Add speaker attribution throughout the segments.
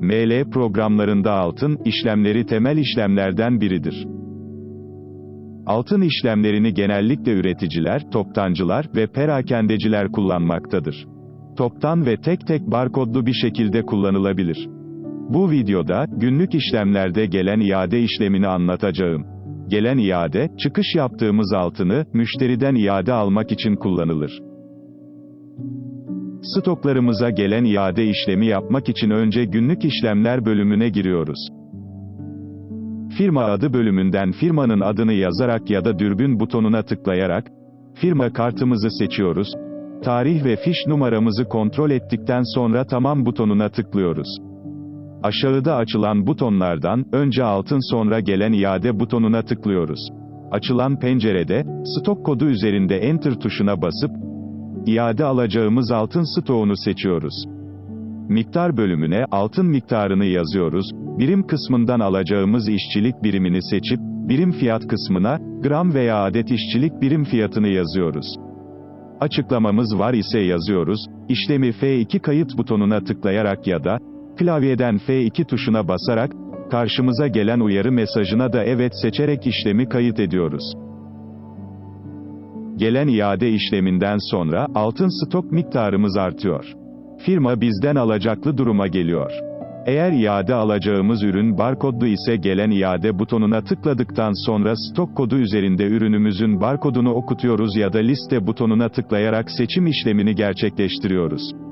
Speaker 1: ML programlarında altın işlemleri temel işlemlerden biridir. Altın işlemlerini genellikle üreticiler, toptancılar ve perakendeciler kullanmaktadır. Toptan ve tek tek barkodlu bir şekilde kullanılabilir. Bu videoda, günlük işlemlerde gelen iade işlemini anlatacağım. Gelen iade, çıkış yaptığımız altını, müşteriden iade almak için kullanılır. Stoklarımıza gelen iade işlemi yapmak için önce günlük işlemler bölümüne giriyoruz. Firma adı bölümünden firmanın adını yazarak ya da dürbün butonuna tıklayarak, firma kartımızı seçiyoruz, tarih ve fiş numaramızı kontrol ettikten sonra tamam butonuna tıklıyoruz. Aşağıda açılan butonlardan, önce altın sonra gelen iade butonuna tıklıyoruz. Açılan pencerede, stok kodu üzerinde Enter tuşuna basıp, iade alacağımız altın stoğunu seçiyoruz. Miktar bölümüne altın miktarını yazıyoruz, birim kısmından alacağımız işçilik birimini seçip, birim fiyat kısmına, gram veya adet işçilik birim fiyatını yazıyoruz. Açıklamamız var ise yazıyoruz, işlemi F2 kayıt butonuna tıklayarak ya da, klavyeden F2 tuşuna basarak, karşımıza gelen uyarı mesajına da evet seçerek işlemi kayıt ediyoruz. Gelen iade işleminden sonra, altın stok miktarımız artıyor. Firma bizden alacaklı duruma geliyor. Eğer iade alacağımız ürün barkodlu ise gelen iade butonuna tıkladıktan sonra stok kodu üzerinde ürünümüzün barkodunu okutuyoruz ya da liste butonuna tıklayarak seçim işlemini gerçekleştiriyoruz.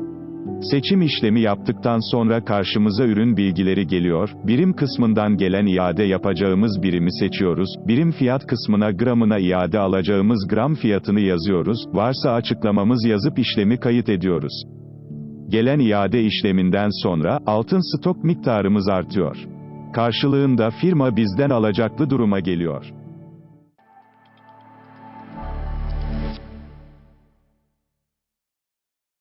Speaker 1: Seçim işlemi yaptıktan sonra karşımıza ürün bilgileri geliyor, birim kısmından gelen iade yapacağımız birimi seçiyoruz, birim fiyat kısmına gramına iade alacağımız gram fiyatını yazıyoruz, varsa açıklamamız yazıp işlemi kayıt ediyoruz. Gelen iade işleminden sonra, altın stok miktarımız artıyor. Karşılığında firma bizden alacaklı duruma geliyor.